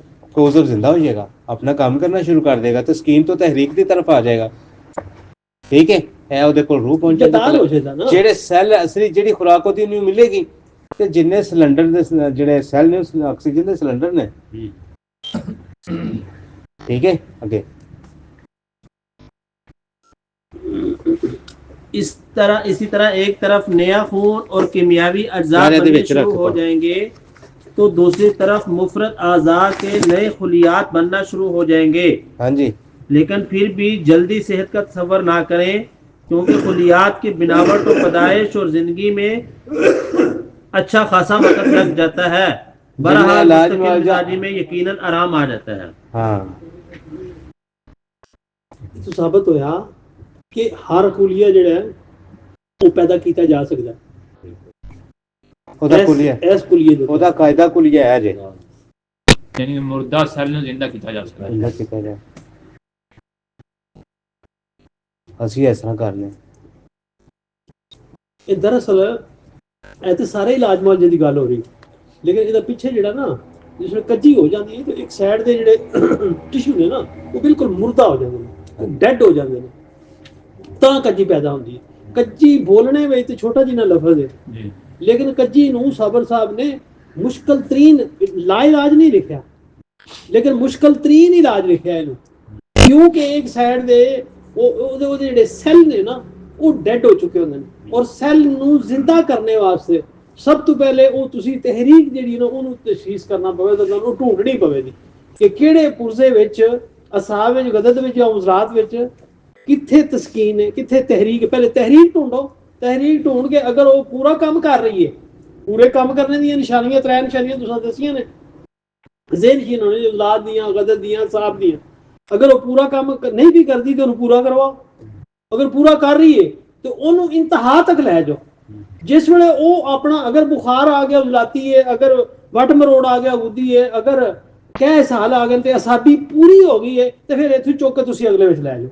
ਕਿ ਉਜ਼ਵ ਜ਼ਿੰਦਾ ਹੋ ਜਾਏਗਾ ਆਪਣਾ ਕੰਮ ਕਰਨਾ ਸ਼ੁਰੂ ਕਰ ਦੇਗਾ ਤੇ ਸਕੀਨ ਤੋਂ ਤਹਿਰੀਕ ਦੀ ਤਰਫ ਆ ਜਾਏਗਾ ਠੀਕ ਹੈ ਇਹ ਉਹਦੇ ਕੋਲ ਰੂਹ ਪਹੁੰਚੇ ਜਤਾਲ ਹੋ ਜਾਏਗਾ ਨਾ ਜਿਹੜੇ ਸੈੱਲ ਅਸਲੀ ਜਿਹੜੀ ਖੁਰਾਕ ਉਹਦੀ ਉਹਨੂੰ ਮਿਲੇਗੀ ਤੇ ਜਿੰਨੇ ਸਿਲੰਡਰ ਦੇ ਸ- ਜਿਹੜੇ ਸੈੱਲ ਨੇ ਉਸ ਆਕਸੀਜਨ ਦੇ ਸਿਲੰਡਰ ਨੇ ਠੀਕ ਹੈ ਅੱਗੇ इस तरह इसी तरह एक तरफ नया खून और कीमियावी अज्जा सारे दे बनने विच शुरू रख हो दो। जाएंगे تو دوسری طرف مفرد اعضاء کے نئے خلیات بننا شروع ہو جائیں گے۔ ہاں جی۔ لیکن پھر بھی جلدی صحت کا تصور نہ کریں کیونکہ خلیات کی بناوٹ و پیدائش اور زندگی میں اچھا خاصا وقت لگ جاتا ہے۔ برحال مزاجی میں یقیناً آرام آ جاتا ہے۔ ہاں۔ تو ثابت ہویا کہ ہر خلیہ جڑا ہے وہ پیدا کیتا جا سکتا ہے۔ ਉਹਦਾ ਕੁਲੀਆ। ਇਸ ਕੁਲੀਏ ਦੇ। ਉਹਦਾ ਕਾਇਦਾ ਕੁਲੀਆ ਹੈ ਜੇ ਯਾਨੀ ਮੁਰਦਾ ਸੈੱਲ ਨੂੰ ਜ਼ਿੰਦਾ ਕੀਤਾ ਜਾ ਸਕਦਾ ਹੈ। ਕੀਤਾ ਜਾਏ ਅਸੀਂ ਇਸ ਤਰ੍ਹਾਂ ਕਰਨੇ ਇਹ ਦਰਅਸਲ ਇਹ ਤੇ ਸਾਰੇ ਇਲਾਜ ਮੁਆਲਜੇ ਦੀ ਗੱਲ ਹੋ ਰਹੀ। ਲੇਕਿਨ ਇਹਦਾ ਪਿੱਛੇ ਜਿਹੜਾ ਨਾ ਜਿਸ ਵੇਲੇ ਕੱਜੀ ਹੋ ਜਾਂਦੀ ਹੈ ਤੇ ਇੱਕ ਸਾਈਡ ਦੇ ਜਿਹੜੇ ਟਿਸ਼ੂ ਨੇ ਨਾ ਉਹ ਬਿਲਕੁਲ ਮੁਰਦਾ ਹੋ ਜਾਂਦੇ ਨੇ ਡੈੱਡ ਹੋ ਜਾਂਦੇ ਨੇ। ਤਾਂ ਕੱਜੀ ਪੈਦਾ ਹੁੰਦੀ ਹੈ। ਕੱਜੀ ਬੋਲਣੇ ਵਿੱਚ ਤੇ ਛੋਟਾ ਜਿਹਾ ਲਫ਼ਜ਼ ਹੈ। ਜੀ। ਲੇਕਿਨ ਕੱਜੀ ਨੂੰ ਸਾਬਰ ਸਾਹਿਬ ਨੇ ਮੁਸ਼ਕਲ ਤਰੀਨ ਲਾ ਇਲਾਜ ਨਹੀਂ ਲਿਖਿਆ। ਲੇਕਿਨ ਮੁਸ਼ਕਲ ਤਰੀਨ ਇਲਾਜ ਲਿਖਿਆ ਇਹਨੂੰ। ਕਿਉਂਕਿ ਇੱਕ ਸਾਈਡ ਦੇ ਉਹ ਉਹਦੇ ਉਹਦੇ ਜਿਹੜੇ ਸੈੱਲ ਨੇ ਨਾ, ਉਹ ਡੈਡ ਹੋ ਚੁੱਕੇ ਹੁੰਦੇ ਨੇ। ਔਰ ਸੈੱਲ ਨੂੰ ਜ਼ਿੰਦਾ ਕਰਨੇ ਵਾਸਤੇ ਸਭ ਤੋਂ ਪਹਿਲੇ ਉਹ ਤੁਸੀਂ ਤਹਿਰੀਕ ਜਿਹੜੀ ਨਾ, ਉਹਨੂੰ ਤਸ਼ਖੀਸ ਕਰਨਾ ਪਵੇਗਾ ਤਾਂ ਉਹਨੂੰ ਢੂੰਡਣੀ ਪਵੇਗੀ ਕਿ ਕਿਹੜੇ ਪੁਰਜ਼ੇ ਵਿੱਚ, ਅਸਾਬ ਵਿੱਚ, ਗਦਦ ਵਿੱਚ ਜਾਂ ਉਜ਼ਰਾਤ ਵਿੱਚ ਕਿੱਥੇ ਤਸਕੀਨ ਹੈ ਕਿੱਥੇ ਤਹਿਰੀਕ? ਪਹਿਲੇ ਤਹਿਰੀਕ ਢੂੰਡੋ। ਤਹਿਰੀਕ ਢੂੰਡ ਕੇ ਅਗਰ ਉਹ ਪੂਰਾ ਕੰਮ ਕਰ ਰਹੀ ਹੈ ਪੂਰੇ ਕੰਮ ਕਰਨ ਦੀਆਂ ਨਿਸ਼ਾਨੀਆਂ ਤਰੇ ਨਿਸ਼ਾਨੀਆਂ ਤੁਸੀਂ ਦੱਸੀਆਂ ਨੇ। ਜ਼ੇਨ ਹੀ ਨੇ, ਔਲਾਦ ਦੀਆਂ ਗਦਦ ਦੀਆਂ, ਸਾਹਬ ਦੀਆਂ। ਅਗਰ ਉਹ ਪੂਰਾ ਕੰਮ ਨਹੀਂ ਵੀ ਕਰਦੀ ਤੇ ਉਹਨੂੰ ਪੂਰਾ ਕਰਵਾਓ। ਅਗਰ ਪੂਰਾ ਕਰ ਰਹੀ ਹੈ ਤੇ ਉਹਨੂੰ ਇੰਤਹਾ ਤੱਕ ਲੈ ਜਾਓ। ਜਿਸ ਵੇਲੇ ਉਹ ਆਪਣਾ, ਅਗਰ ਬੁਖਾਰ ਆ ਗਿਆ ਉਲਾਤੀ ਹੈ ਅਗਰ ਵਟ ਮਰੋੜ ਆ ਗਿਆ, ਗੁੱਦੀ ਹੈ ਅਗਰ ਕਹਿ ਸਾਲ ਆ ਗਏ ਤੇ ਅਸਾਬੀ ਪੂਰੀ ਹੋ ਗਈ ਹੈ ਤੇ ਫਿਰ ਇੱਥੋਂ ਚੁੱਕ ਕੇ ਤੁਸੀਂ ਅਗਲੇ ਵਿੱਚ ਲੈ ਜਾਓ।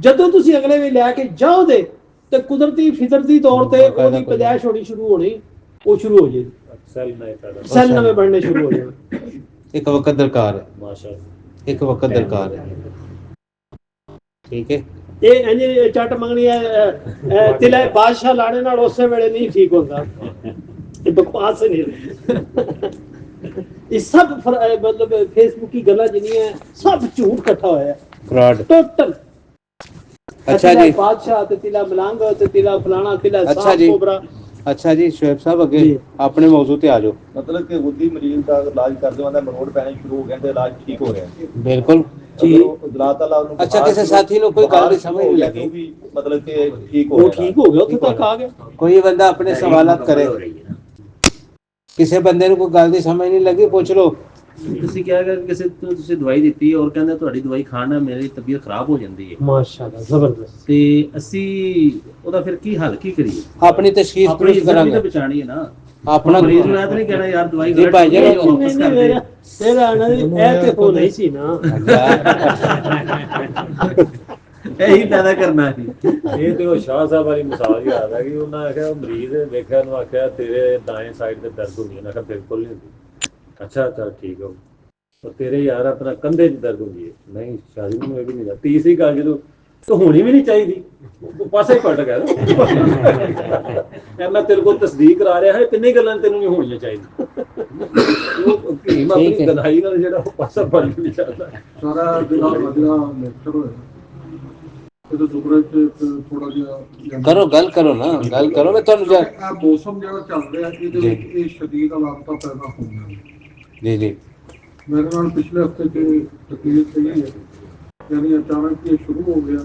ਜਦੋਂ ਤੁਸੀਂ ਅਗਲੇ ਵਿੱਚ ਲੈ ਕੇ ਜਾਓ ਦੇ ਤੇ ਕੁਦਰਤੀ ਫਿਤਰਤੀ ਤੌਰ ਤੇ ਉਹਦੀ ਪੈਦਾਇਸ਼ ਹੋਣੀ ਸ਼ੁਰੂ ਹੋਣੀ ਉਹ ਸ਼ੁਰੂ ਹੋ ਜਾਏਗੀ ਸੈੱਲ ਨਹੀਂ ਪੈਦਾ ਸੈੱਲ ਨਵੇਂ ਬਣਨੇ ਸ਼ੁਰੂ ਹੋ ਜਾਣਗੇ ਇੱਕ ਵਕਤ ਦਰਕਾਰ ਹੈ। ਮਾਸ਼ਾ ਇੱਕ ਵਕਤ ਦਰਕਾਰ ਹੈ। ਠੀਕ ਹੈ। ਇਹ ਇੰਜ ਚੱਟ ਮੰਗਣੀ ਹੈ ਤਿਲੇ ਬਾਦਸ਼ਾਹ ਲਾਣੇ ਨਾਲ ਉਸੇ ਵੇਲੇ ਨਹੀਂ ਠੀਕ ਹੁੰਦਾ। ਇਹ ਬਕਵਾਸ ਨਹੀਂ। ਇਹ ਸਭ ਮਤਲਬ ਫੇਸਬੁੱਕ ਦੀ ਗੱਲਾਂ ਜਿਹੜੀਆਂ ਸਭ ਝੂਠ ਇਕੱਠਾ ਹੋਇਆ। ਹੈ ਫਰਾਡ। ਟੋਟਲ ਅੱਛਾ ਜੀ। ਬਾਦਸ਼ਾਹ ਤੇ ਤਿਲਾ ਮਲੰਗ ਤੇ ਤਿਲਾ ਫਲਾਣਾ ਤਿਲਾ ਅੱਛਾ ਸਾਹ ਜੀ। ਕੋਬਰਾ ਅੱਛਾ ਜੀ ਸ਼ੁਐਬ ਸਾਹਿਬ ਅੱਗੇ। ਆਪਣੇ ਮੌਜੂ ਤੇ ਆ ਜਾਓ। ਮਤਲਬ ਕਿ ਗੁੱਦੀ ਮਰੀਜ਼ ਦਾ ਇਲਾਜ ਕਰਦੇ ਹਾਂ ਤਾਂ ਮਰੋੜ ਪੈਣੇ ਸ਼ੁਰੂ ਹੋ ਗਏ ਤੇ ਇਲਾਜ ਠੀਕ ਹੋ ਰਿਹਾ। ਬਿਲਕੁਲ। ਜੀ। ਇਲਾਜ ਤਾਲਾ ਉਹਨੂੰ ਅੱਛਾ, ਕਿਸੇ ਸਾਥੀ ਨੂੰ ਕੋਈ ਗੱਲ ਦੀ ਸਮਝ ਨਹੀਂ ਗਿਆ ਲੱਗੀ। ਉਹ ਮਤਲਬ ਕਿ ਠੀਕ ਹੋ ਉਹ ਰਿਹਾ। ਠੀਕ ਹੋ ਗਿਆ ਉੱਥੇ ਤੱਕ ਆ ਗਿਆ। ਕੋਈ ਬੰਦਾ ਆਪਣੇ ਸਵਾਲਾਤ ਕਰੇ। ਕਿਸੇ ਬੰਦੇ ਨੂੰ ਕੋਈ ਗੱਲ ਦੀ ਸਮਝ ਨਹੀਂ ਲੱਗੀ ਪੁੱਛ ਲਓ। ਤੁਸੀਂ ਕਿਹਾ ਕਿ ਕਿਸੇ ਨੂੰ ਤੁਸੀਂ ਦਵਾਈ ਦਿੱਤੀ ਔਰ ਕਹਿੰਦੇ ਤੁਹਾਡੀ ਦਵਾਈ ਖਾਣ ਨਾਲ ਮੇਰੀ ਤਬੀਅਤ ਖਰਾਬ ਹੋ ਜਾਂਦੀ ਹੈ। ਮਾਸ਼ਾਅੱਲਾ ਜ਼ਬਰਦਸਤ। ਤੇ ਅਸੀਂ ਉਹਦਾ ਫਿਰ ਕੀ ਹੱਲ ਕੀ ਕਰੀਏ? ਆਪਣੀ ਤਸ਼ਖੀਸ ਆਪਣੀ ਇੱਜ਼ਤ ਵੀ ਤਾਂ ਬਚਾਣੀ ਹੈ ਨਾ। ਆਪਣਾ ਮਰੀਜ਼ ਨੂੰ ਇਹ ਤਾਂ ਨਹੀਂ ਕਹਿਣਾ ਯਾਰ ਦਵਾਈ ਜੀ ਗਲਤ ਭਾਈ ਜੀ, ਹੈ, ਨਹੀਂ, ਵਾਪਸ ਕਰ ਦੇ। ਤੇਰਾ ਨਾ ਇਹ ਤੇ ਹੋ ਨਹੀਂ ਸੀ ਨਾ। ਇਹੀ ਪੈਦਾ ਕਰਨਾ ਸੀ। ਇਹ ਤੇ ਉਹ ਸ਼ਾਹ ਸਾਹਿਬ ਵਾਲੀ ਮਿਸਾਲ ਹੀ ਆਦਾ ਕਿ ਉਹਨਾਂ ਆਖਿਆ ਮਰੀਜ਼ ਵੇਖਿਆ ਨੂੰ ਆਖਿਆ ਤੇਰੇ ਦਾएं ਸਾਈਡ ਤੇ ਦਰਦ ਹੁੰਦੀ ਹੈ। ਨਾ ਆਖਿਆ ਬਿਲਕੁਲ ਨਹੀਂ ਹੁੰਦੀ। ਅੱਛਾ ਅੱਛਾ ਠੀਕ ਹੋ ਉਹ ਤੇਰੇ ਯਾਰ ਆਪਣਾ ਕੰਧੇ 'ਚ ਦਰਦ ਹੁੰਦੀ ਹੈ ਨਹੀਂ ਸ਼ਾਦੀ ਨੂੰ ਇਹ ਵੀ ਨਹੀਂ ਦਾ ਤੀਸਰੀ ਗੱਲ ਜਦੋਂ ਤੂੰ ਹੋਣੀ ਵੀ ਨਹੀਂ ਚਾਹੀਦੀ। ਤੂੰ ਪਾਸੇ ਹੀ ਪਲਟ ਗਿਆ ਨਾ। ਯਾਰ ਮੈਂ ਤੇਰੇ ਕੋਲ ਤਸਦੀਕ ਕਰਾ ਰਿਹਾ ਹੈ ਤਿੰਨੇ ਗੱਲਾਂ ਤੈਨੂੰ ਨਹੀਂ ਹੋਣੀਆਂ ਚਾਹੀਦੀਆਂ। ਉਹ ਭੀਮ ਠੀਕ ਆਪਣੀ ਹੈ। ਗਨਾਈ ਨਾਲ ਜਿਹੜਾ ਉਹ ਪਾਸਾ ਪਲਟ ਕੇ ਚੱਲਦਾ ਹੈ। ਸਾਰਾ ਜਿਹੜਾ ਵਧੀਆ ਲੈਕਚਰ ਹੋਇਆ। ਇਹਦੇ ਦੁਗਰੇ ਚ ਥੋੜਾ ਜਿਹਾ ਕਰੋ ਗੱਲ ਕਰੋ ਨਾ। ਗੱਲ ਕਰੋ ਮੈਂ ਤੁਹਾਨੂੰ ਮੌਸਮ ਜਿਹੜਾ ਚੱਲ ਰਿਹਾ ਇਹਦੇ। ਵਿੱਚ ਇਹ ਸ਼ਦੀਦ ਹਾਲਾਤਾਂ ਪੈਦਾ ਹੋਈਆਂ ਨੇ ਜੀ ਜੀ। ਮੇਰੇ ਨਾਲ ਪਿਛਲੇ ਹਫ਼ਤੇ ਤੇ ਤਕਲੀਫ ਸਹੀ ਹੈ। ਯਾਨੀ ਅਚਾਨਕ ਇਹ ਸ਼ੁਰੂ ਹੋ ਗਿਆ।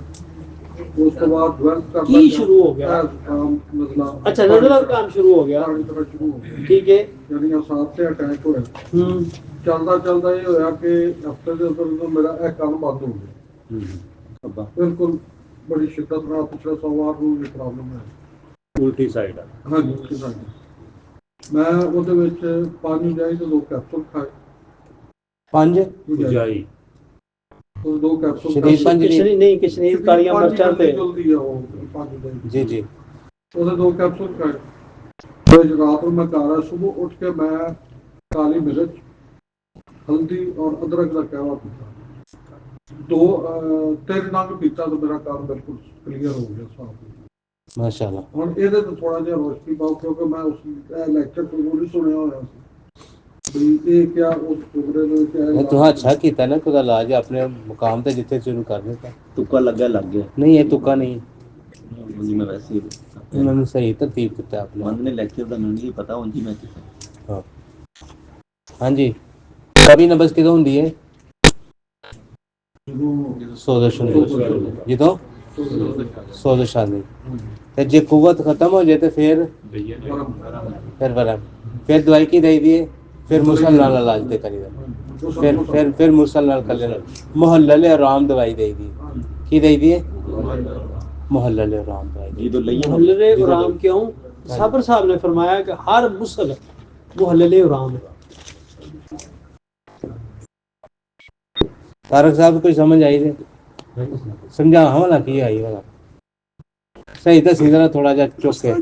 ਉਸ ਤੋਂ ਬਾਅਦ ਡਵੈਲਪ ਕਰਦਾ ਕੀ ਸ਼ੁਰੂ ਹੋ ਗਿਆ? ਮਸਲਾ। ਅੱਛਾ ਨਜ਼ਰ ਦਾ ਕੰਮ ਸ਼ੁਰੂ ਹੋ ਗਿਆ। ਪਾਣੀ ਤਰ੍ਹਾਂ ਸ਼ੁਰੂ ਹੋ ਗਿਆ। ਠੀਕ ਹੈ। ਯਾਨੀ ਅਸਾਬ ਤੇ ਅਟੈਕ ਹੋਇਆ। ਹੂੰ। ਚੱਲਦਾ ਚੱਲਦਾ ਇਹ ਹੋਇਆ ਕਿ ਹਫ਼ਤੇ ਦੇ ਉੱਪਰ ਜਦੋਂ ਮੇਰਾ ਇਹ ਕੰਮ ਬੰਦ ਹੋ ਗਿਆ। ਬਿਲਕੁਲ ਬੜੀ ਸ਼ਿੱਦਤ ਨਾਲ ਪਿਛਲੇ ਸੋਮਵਾਰ ਨੂੰ ਇਹ ਪ੍ਰੋਬਲਮ ਹੈ ਉਲਟੀ ਸਾਈਡ ਹਾਂਜੀ ਤਰ੍ਹਾਂ ਹੀ। ਮੈਂ ਉਹਦੇ ਵਿੱਚ ਪਾਣੀ ਜਾਈ ਤੇ ਦੋ ਕੈਪਸੂਲ ਖਾਏ। ਪੰਜ? ਜਾਈ। ਉਹ ਦੋ ਕੈਪਸੂਲ ਸ਼ਰੀਫ ਖਾਏ। ਪੰਜ ਕਿਸ਼ਨੀ ਨਹੀਂ ਕਿਸ਼ਨੀ ਕਾਲੀਆਂ ਪੰਜ ਮਿਰਚਾਂ ਤੇ। ਜਲਦੀ ਆ ਉਹ ਪੰਜ ਦਿਨ ਜੀ ਜੀ। ਉਹਦੇ ਦੋ ਕੈਪਸੂਲ ਖਾਏ। ਫਿਰ ਰਾਤ ਨੂੰ ਮੈਂ ਘਰ ਆ ਸਵੇਰ ਉੱਠ ਕੇ ਮੈਂ ਕਾਲੀ ਮਿਰਚ ਹਲਦੀ ਔਰ ਅਦਰਕ ਦਾ ਕਾਹਵਾ ਪੀਤਾ। ਦੋ ਤਿੰਨ ਨੰਗ ਪੀਤਾ ਤਾਂ ਮੇਰਾ ਕੰਮ ਬਿਲਕੁਲ ਕਲੀਅਰ ਹੋ ਗਿਆ ਸਾਫ਼ ਮਾਸ਼ਾਅੱਲਾ। ਹੁਣ ਇਹਦੇ ਤੋਂ ਥੋੜਾ ਜਿਹਾ ਰੋਸ਼ਨੀ ਪਾਓ ਕਿਉਂਕਿ ਮੈਂ ਉਸ ਲੈਕਚਰ ਤੋਂ ਸੁਣਿਆ ਹੋਇਆ ਸੀ। ਵੀ ਇਹ ਕਿਆ ਉਸ ਟੁਕੜੇ ਨੂੰ ਕਿਆ ਮੈਂ ਤੁਹਾਂ ਅੱਛਾ ਕੀਤਾ ਨਾ ਕਿ ਇਲਾਜ ਆਪਣੇ ਮੁਕਾਮ ਤੇ ਜਿੱਥੇ ਸ਼ੁਰੂ ਕਰ ਦਿੱਤਾ। ਤੁੱਕਾ ਲੱਗਿਆ ਲੱਗ ਗਿਆ। ਨਹੀਂ ਇਹ ਤੁੱਕਾ ਨਹੀਂ। ਜੀ ਮੈਂ ਵੈਸੇ ਹੀ ਇਹਨਾਂ ਨੂੰ ਸਹੀ ਤਰਤੀਬ ਕੀਤਾ ਆਪਨੇ ਮੰਨ ਨੇ ਲੈਕਚਰ ਦਾ ਮੈਨੂੰ ਨਹੀਂ ਪਤਾ ਉਂਝ ਹੀ ਮੈਂ ਕੀਤਾ। ਹਾਂ। ਹਾਂਜੀ। ਕਵੀ ਨਬਜ਼ ਕਿਦੋਂ ਹੁੰਦੀ ਹੈ? ਸੋਜ਼ਸ਼ ਹੁੰਦੀ ਹੈ। ਜਦੋਂ? ਸੋਜ਼ਸ਼ ਆਉਂਦੀ ਤੇ ਜੇ ਕੁਵਤ ਖਤਮ ਹੋ ਜਾਏ ਤੇ ਫਿਰ ਫਿਰ ਵਰਮ। ਫਿਰ ਦਵਾਈ ਕੀ ਦੇਈਦੀ ਹੈ ਫਿਰ ਮੁਸਲ ਨਾਲ ਇਲਾਜ ਤੇ ਕਰੀਦਾ ਫਿਰ ਫਿਰ ਫਿਰ ਮੁਸਲ ਨਾਲ ਕਰ ਲੈਣਾ ਮੁਹੱਲਲ ਆਰਾਮ ਦਵਾਈ ਦੇਈਦੀ ਹੈ। ਕੀ ਦੇਈਦੀ ਹੈ ਮੁਹੱਲਲ ਆਰਾਮ ਦਵਾਈ ਦੇਈਦੀ ਜਦੋਂ ਲਈ ਮੁਹੱਲਲੇ ਉਰਾਮ ਕਿਉਂ? ਸਾਬਰ ਸਾਹਿਬ ਨੇ ਫਰਮਾਇਆ ਕਿ ਹਰ ਮੁਸਲ ਮੁਹੱਲਲੇ ਉਰਾਮ ਹੈ ਤਾਰਕ ਸਾਹਿਬ ਕੋਈ ਸਮਝ ਆਈ ਤੇ ਸਮਝਾ ਹਮਲਾ ਕੀ ਆਈ ਵਾਲਾ ਸਹੀ ਤਾਂ ਸਿੱਧਾ ਥੋੜਾ ਜਿਹਾ ਚੁੱਕ ਕੇ।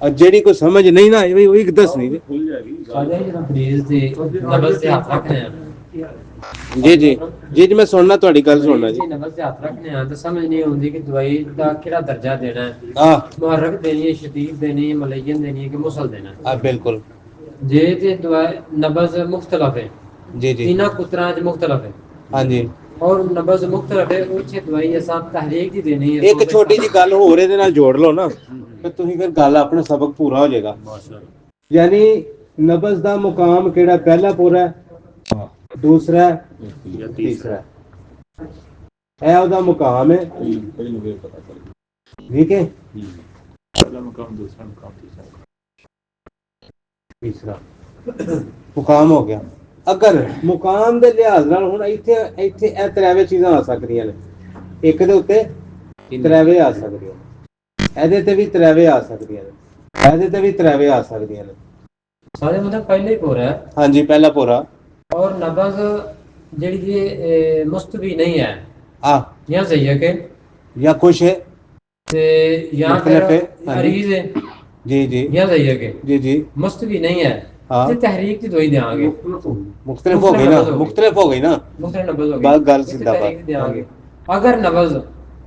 ਔਰ ਜਿਹੜੀ ਕੋਈ ਸਮਝ ਨਹੀਂ ਨਾ ਆਈ ਵੀ ਉਹ ਇੱਕ ਦੱਸ ਨਹੀਂ ਖੁੱਲ ਜਾਏਗੀ ਸਾਡੇ ਜਿਹੜਾ ਮਰੀਜ਼ ਦੇ ਨਬਜ਼ ਤੇ ਹੱਥ ਰੱਖਣੇ ਆ। ਜੀ ਜੀ। ਜੀ ਜੀ ਮੈਂ ਸੁਣਨਾ ਤੁਹਾਡੀ ਗੱਲ ਸੁਣਨਾ ਜੀ। ਨਬਜ਼ ਤੇ ਹੱਥ ਰੱਖਣੇ ਆ ਤਾਂ ਸਮਝ ਨਹੀਂ ਆਉਂਦੀ ਕਿ ਦਵਾਈ ਦਾ ਕਿਹੜਾ ਦਰਜਾ ਦੇਣਾ ਹੈ। ਆ ਮੁਹਰਕ ਦੇਣੀ ਹੈ ਸ਼ਦੀਦ ਦੇਣੀ ਹੈ ਮਲਈਨ ਦੇਣੀ ਹੈ ਕਿ ਮੁਸਲ ਦੇਣਾ ਹੈ। ਆ ਬਿਲਕੁਲ। ਜੇ ਤੇ ਨਬਜ਼ ਮੁxtਲਫ ਹੈ। ਜੀ ਜੀ। ਤਿੰਨਾਂ ਕੁਤਰਾਂ ਚ ਮੁxtਲਫ ਹੈ। ਹਾਂਜੀ। ਔਰ ਨਬਜ਼ ਮੁxtਲਫ ਹੈ ਉਹ ਚ ਦਵਾਈ ਅਸਾਂ ਤਹਰੀਕ ਦੀ ਦੇਣੀ ਹੈ। ਇੱਕ ਛੋਟੀ ਜੀ ਗੱਲ ਹੋਰ ਇਹਦੇ ਨਾਲ ਜੋੜ ਲਓ ਨਾ। ਤੇ ਤੁਸੀਂ ਫਿਰ ਗੱਲ ਆਪਣਾ ਸਬਕ ਪੂਰਾ ਹੋ ਜਾਏਗਾ। ਯਾਨੀ ਨਬਜ਼ ਦਾ ਮੁਕਾਮ ਕਿਹੜਾ ਪਹਿਲਾ ਪੂਰਾ ਹੈ? ਦੂਸਰਾ ਹੈ, ਤੀਸਰਾ ਹੈ। ਇਹ ਉਹਦਾ ਮੁਕਾਮ ਹੈ। ਪਹਿਲੇ ਵੇ ਪਤਾ ਚੱਲ ਠੀਕ ਹੈ। ਪਹਿਲਾ ਮਕਾਮ ਦੂਸਰਾ ਮਕਾਮ ਤੀਸਰਾ ਤੀਸਰਾ। ਮੁਕਾਮ ਹੋ ਗਿਆ। ਅਗਰ ਮੁਕਾਮ ਦੇ ਲਿਹਾਜ਼ ਨਾਲ ਹੁਣ ਇੱਥੇ ਇੱਥੇ ਇਹ ਤਰਾਵੇ ਚੀਜ਼ਾਂ ਆ ਸਕਦੀਆਂ ਨੇ। ਇੱਕ ਦੇ ਉੱਤੇ ਤਰਾਵੇ ਆ ਸਕਦੀਆਂ ਨੇ। ਇਹਦੇ ਤੇ ਵੀ ਤਰਾਵੇ ਆ ਸਕਦੀਆਂ ਨੇ। ਇਹਦੇ ਤੇ ਵੀ ਤਰਾਵੇ ਆ ਸਕਦੀਆਂ ਨੇ। ਸਾਰੇ ਮਤਲਬ ਪਹਿਲੇ ਹੀ ਪੂਰਾ ਹੈ। ਹਾਂਜੀ ਪਹਿਲਾ ਪੂਰਾ ਔਰ ਨਬਜ਼ ਜਿਹੜੀ ਇਹ ਮੁਸਤਵੀ ਨਹੀਂ ਹੈ। ਆ। ਜਾਂ ਸਹੀ ਹੈ ਕਿ? ਜਾਂ ਕੁਛ ਹੈ। ਤੇ ਜਾਂ ਫਿਰ। ਅਰੀਜ਼ ਹੈ। ਜੀ ਜੀ। ਸਹੀ ਹੈ ਕਿ? ਜੀ ਜੀ। ਮੁਸਤਵੀ ਨਹੀਂ ਹੈ। ਹਾਂ। ਤੇ ਤਹਿਰੀਕ ਦੀ ਦਵਾਈ ਦੇਵਾਂਗੇ ਮੁxtਲਿਫ ਹੋ ਗਈ ਨਾ। ਮੁਖਤਲਿਫ ਹੋ ਗਈ। ਮੁxtਲਿਫ ਹੋ ਗਈ ਨਾ। ਨਬਜ਼ ਹੋ ਗਈ। ਗੱਲ। ਤਹਿਰੀਕ ਦੇਵਾਂਗੇ ਅਗਰ ਨਬਜ਼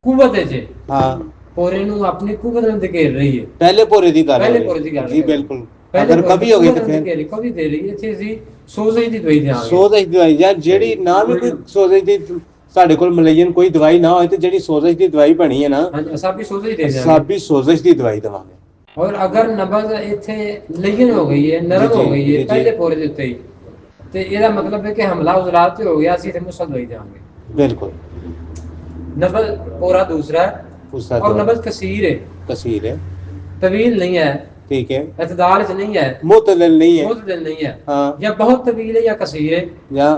ਕੁਵਤ ਹੈ ਜੇ ਹਾਂ। ਪੋਰੇ ਨੂੰ ਆਪਣੀ ਕੁਵਤ ਨਾਲ ਧਕੇਲ ਰਹੀ ਹੈ। ਪਹਿਲੇ ਪੂਰੇ ਦੀ ਗੱਲ ਪਹਿਲੇ ਹੋ ਰਹੀ। ਪੂਰੇ ਦੀ ਗੱਲ ਜੀ। ਬਿਲਕੁਲ। ਅਗਰ ਕभी ਹੋ ਗਈ ਤਾਂ ਫਿਰ ਕभी ਦੇ ਰਹੀ ਹੈ ਅਸੀਂ ਸੋਜ਼ੇ ਦੀ ਦਵਾਈ ਦੇਵਾਂਗੇ ਸੋਜ਼ਸ਼ ਦੀ ਦਵਾਈ ਜਾਂ ਜਿਹੜੀ ਨਾ ਵੀ ਕੋਈ ਸੋਜ਼ਸ਼ ਦੀ ਸਾਡੇ ਕੋਲ ਮਲਈਨ ਕੋਈ ਦਵਾਈ ਨਾ ਹੋਏ ਤੇ ਜਿਹੜੀ ਸੋਜ਼ਸ਼ ਦੀ ਦਵਾਈ ਬਣੀ ਹੈ ਨਾ ਵੀ ਸੋਜ਼ੇ ਹੀ ਦੇ ਦੇਵਾਂਗੇ ਸਾਬੀ ਸੋਜ਼ਸ਼ ਦੀ ਦਵਾਈ ਦਵਾਂਗੇ। اور اگر نبض ایتھے لین ہو گئی ہے نرم جی، ہو جی، گئی ہے جی، پہلے پورے دیتے ہی تو یہ مطلب ہے کہ حملہ ازرات ہو گیا اسی سیدھے مسل ہوئی جائیں گے۔ بالکل۔ نبض پورا دوسرا ہے۔ اور نبض کثیر ہے۔ کثیر ہے۔ طویل نہیں ہے۔ ٹھیک ہے۔ اعتدال نہیں ہے۔ معتدل نہیں ہے۔ معتدل نہیں ہے۔ ہاں۔ یا بہت طویل ہے یا کثیر ہے۔ یا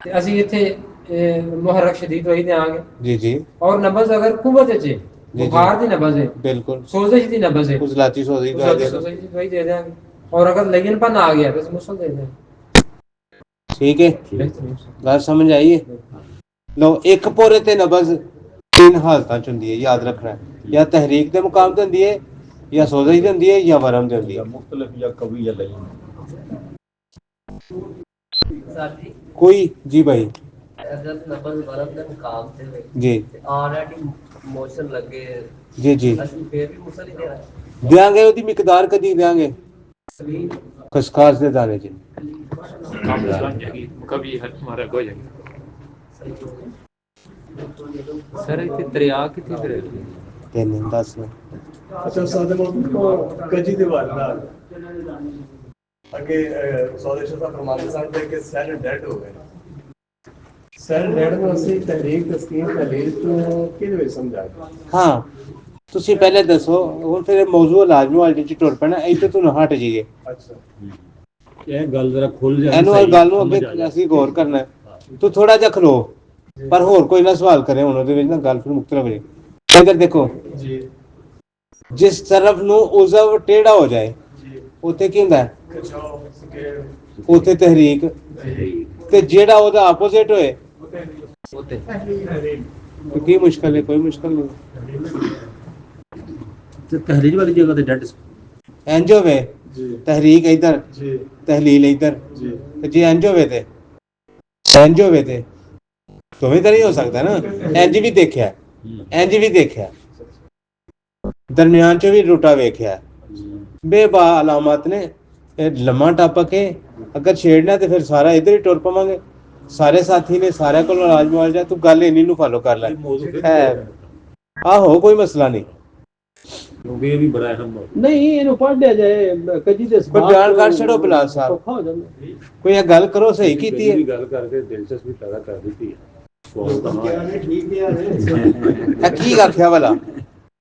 ਤੇ ਅਸੀਂ ਇੱਥੇ ਮੁਹਰਕ شدید ਹੋਈ ਦੇ ਆਗੇ ਜੀ ਜੀ। ਔਰ ਨਬਜ਼ ਅਗਰ ਕੁਵਤ ਚ ਬੁਖਾਰ ਦੀ ਨਬਜ਼ ਹੈ ਬਿਲकुल ਸੋਜ਼ਿਸ਼ ਦੀ ਨਬਜ਼ ਹੈ ਉਜਲਾਤੀ ਸੋਜ਼ਿਸ਼ ਦਾ ਦੇ ਸੋਜ਼ਿਸ਼ ਦੀ ਦੇ ਦੇਾਂਗੇ ਔਰ ਅਗਰ ਲਗਨਪਨ ਆ ਗਿਆ ਤਾਂ ਮੁਸਲ ਦੇ ਦੇਾਂਗੇ ਠੀਕ ਹੈ। ਗੱਲ ਸਮਝ ਆਈ ਹੈ? ਲਓ ਇੱਕ ਪੋਰੇ ਤੇ ਨਬਜ਼ ਤਿੰਨ ਹਾਲਤਾਂ ਚ ਹੁੰਦੀ ਹੈ ਯਾਦ ਰੱਖਣਾ। ਜਾਂ ਤਹਿਰੀਕ ਦੇ ਮੁਕਾਮ ਤੇ ਹੁੰਦੀ ਹੈ ਜਾਂ ਸੋਜ਼ਿਸ਼ ਦੀ ਹੁੰਦੀ ਹੈ ਜਾਂ ਵਰਮ ਦੀ ਹੁੰਦੀ ਹੈ। ਮੁਖਤਲਫ ਜਾਂ ਕਵੀ ਜਾਂ ਲਗਨ ਸਾਡੀ ਕੋਈ ਜੀ ਭਾਈ ਅਗਰ ਨਬਲ ਵਰਮ ਦੇ ਮੁਕਾਮ ਤੇ ਹੋਵੇ ਜੀ ਤੇ ਆਲਰੇਡੀ ਮੋਸ਼ਨ ਲੱਗੇ ਜੀ ਜੀ ਅਸੀਂ ਫੇਰ ਵੀ ਮੁਸਲ ਹੀ ਦੇਣਾ ਦਿਆਂਗੇ ਉਹਦੀ ਮਿਕਦਾਰ ਕਦੀ ਦਿਆਂਗੇ ਸਲੀਮ ਖਸਖਾਸ ਦੇ ਦਾਣੇ ਚ काम बन जाएगी कभी हमारा हो जाएगी ਸਰ ਇੱਥੇ ਦਰਿਆ ਕਿੱਥੇ ਫਿਰ ਹੈ? ਤਿੰਨ ਦਸ ਨੇ ਅੱਛਾ ਸਾਡੇ ਮੁਲਕ ਕੱਜੀ ਦੇ ਬਾਰੇ ਨਾਲ ਅੱਗੇ ਸੌਦੇਸ਼ ਦਾ ਫਰਮਾਨ ਸਾਹਿਬ ਦੇ ਕਿ ਸੈਲ ਡੈਡ ਹੋ ਗਏ। ਸੈਲ ਡੈਡ ਨੂੰ ਅਸੀਂ ਤਹਿਰੀਕ ਤਸਕੀਨ ਤਹਲੀਲ ਤੋਂ ਕਿਹਦੇ ਵਿੱਚ ਹਾਂ ਤੁਸੀਂ ਪਹਿਲੇ ਦੱਸੋ ਹੁਣ ਫਿਰ ਮੌਜੂਦ ਲਾਜ਼ਮੀ ਵਾਲੀ ਚ ਟੁਰ ਪੈਣਾ ਇੱਥੇ ਤੋਂ ਹਟ ਜਾਈਏ। ਅੱਛਾ। ਇਹ ਗੱਲ ਜਰਾ ਖੁੱਲ ਜਾਏ ਇਹਨੂੰ ਇਹ ਗੱਲ ਨੂੰ ਅੱਗੇ ਅਸੀਂ ਗੌਰ ਕਰਨਾ ਹੈ। ਤੂੰ ਥੋੜਾ ਜਿਹਾ ਖਲੋ ਪਰ ਹੋਰ ਕੋਈ ਨਾ ਸਵਾਲ ਕਰੇ ਹੁਣ ਉਹਦੇ ਵਿੱਚ ਨਾ ਗੱਲ ਫਿਰ ਮੁਕਤਲਬ ਹੋ ਜਾਏ ਇਧਰ ਦੇਖੋ ਜੀ। ਜਿਸ ਤਰਫ ਨੂੰ ਉਜ਼ਵ ਟੇੜਾ ਹੋ ਜਾਏ ਉੱਥੇ ਕੀ ਹੁੰਦਾ? ਹੈ? ਉੱਥੇ ਤਹਿਰੀਕ। ਤੇ ਜਿਹੜਾ ਉਹਦਾ ਆਪੋਜ਼ਿਟ ਹੋਏ ਉੱਥੇ। ਕੀ ਮੁਸ਼ਕਲ ਹੈ? ਕੋਈ ਮੁਸ਼ਕਲ ਨਹੀਂ। ਤੇ ਤਹਿਰੀਰ ਵਾਲੀ ਜਗ੍ਹਾ ਤੇ ਡੈਡ ਇੰਜ ਹੋਵੇ ਜੀ। ਤਹਿਰੀਕ ਇਧਰ ਜੀ। ਤਹਲੀਲ ਇਧਰ। ਜੀ। ਤੇ ਜੇ ਇੰਜ ਹੋਵੇ ਤੇ ਇੰਜ ਹੋਵੇ ਤੇ ਦੋਵੇਂ ਤਾਂ ਨਹੀਂ ਹੋ ਸਕਦਾ ਨਾ। ਇੰਜ ਵੀ ਦੇਖਿਆ। ਇੰਜ ਵੀ ਦੇਖਿਆ। ਦਰਮਿਆਨ ਚ ਵੀ ਰੂਟਾ ਵੇਖਿਆ। ਬੇਬਾ ਅਲਾਮਤ ਨੇ ਇਹ ਲੰਮਾ ਟੱਪ ਕੇ ਅਗਰ ਛੇੜਨਾ ਤੇ ਫਿਰ ਸਾਰਾ ਇਧਰ ਹੀ ਟੁਰ ਪਵਾਂਗੇ। ਸਾਰੇ ਸਾਥੀ ਨੇ ਸਾਰਿਆਂ ਕੋਲ ਰਾਜ ਮੁਆਵਜ਼ਾ ਤੂੰ ਗੱਲ ਇੰਨੀ ਨੂੰ ਫਾਲੋ ਕਰ ਲੈ। ਹੈ। ਆਹੋ ਕੋਈ ਮਸਲਾ ਨਹੀਂ। ਕਿਉਂਕਿ ਇਹ ਵੀ ਬੜਾ ਅਹਿਮ ਹੈ। ਨਹੀਂ ਇਹਨੂੰ ਪੜ੍ਹਿਆ ਜਾਏ ਕੱਜੀ ਦੇ ਕੋਈ ਬਿਆਨ ਕਰ ਛੱਡੋ ਬਿਲਾਲ ਸਾਹਿਬ। ਕੋਈ ਇਹ ਗੱਲ ਕਰੋ ਸਹੀ ਕੀਤੀ ਹੈ। ਗੱਲ ਕਰਕੇ ਦਿਲਚਸਪੀ ਪੈਦਾ ਕਰ ਦਿੱਤੀ ਹੈ। ਬਹੁਤ ਧੰਨਵਾਦ ਠੀਕ ਹੈ ਇਹ ਕੀ ਆਖਿਆ ਵਾਲਾ?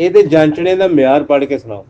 ਇਹਦੇ ਜਾਂਚਣੇ ਦਾ ਮਿਆਰ ਪੜ੍ਹ ਕੇ ਸੁਣਾਓ।